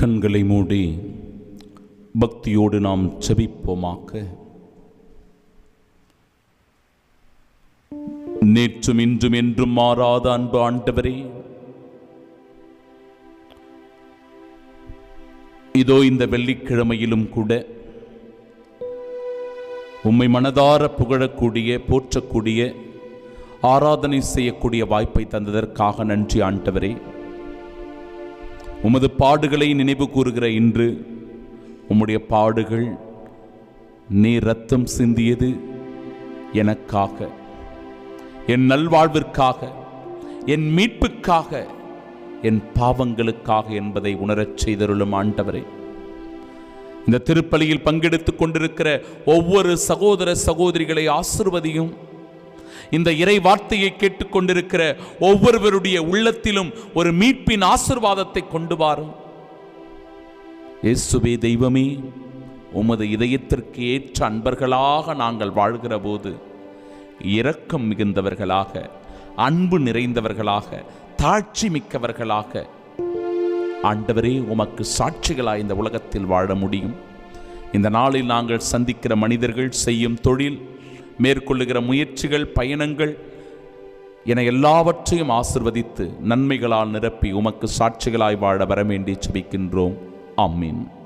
கண்களை மூடி பக்தியோடு நாம் செபிப்போமாக்க நேற்றும் இன்றும் என்றும் மாறாத அன்பு ஆண்டவரே. இதோ இந்த வெள்ளிக்கிழமையிலும் கூட உம்மை மனதார புகழக்கூடிய போற்றக்கூடிய ஆராதனை செய்யக்கூடிய வாய்ப்பை தந்ததற்காக நன்றி ஆண்டவரே. உமது பாடுகளை நினைவு கூறுகிற இன்று உம்முடைய பாடுகள் நீ ரத்தம் சிந்தியது எனக்காக. என் நல்வாழ்விற்காக என் மீட்புக்காக என் பாவங்களுக்காக என்பதை உணரச் செய்தருளும் ஆண்டவரே. இந்த திருப்பலியில் பங்கெடுத்துக் கொண்டிருக்கிற ஒவ்வொரு சகோதர சகோதரிகளை ஆசிர்வதியும் இந்த இறை வார்த்தையை கேட்டுக்கொண்டிருக்கிற ஒவ்வொருவருடைய உள்ளத்திலும் ஒரு மீட்பின் ஆசிர்வாதத்தை கொண்டு வாரும் இயேசுவே தெய்வமே உமது இதயத்திற்கு ஏற்ற அன்பர்களாக நாங்கள் வாழ்கிற போது இரக்கம் மிகுந்தவர்களாக அன்பு நிறைந்தவர்களாக தாட்சி மிக்கவர்களாக ஆண்டவரே உமக்கு சாட்சிகளாய் இந்த உலகத்தில் வாழ முடியும். இந்த நாளில் நாங்கள் சந்திக்கிற மனிதர்கள் செய்யும் தொழில் மேற்கொள்ளுகிற முயற்சிகள் பயணங்கள் என எல்லாவற்றையும் ஆசிர்வதித்து நன்மைகளால் நிரப்பி உமக்கு சாட்சிகளாய் வாழ வர வேண்டி செபிக்கின்றோம். ஆமீன்.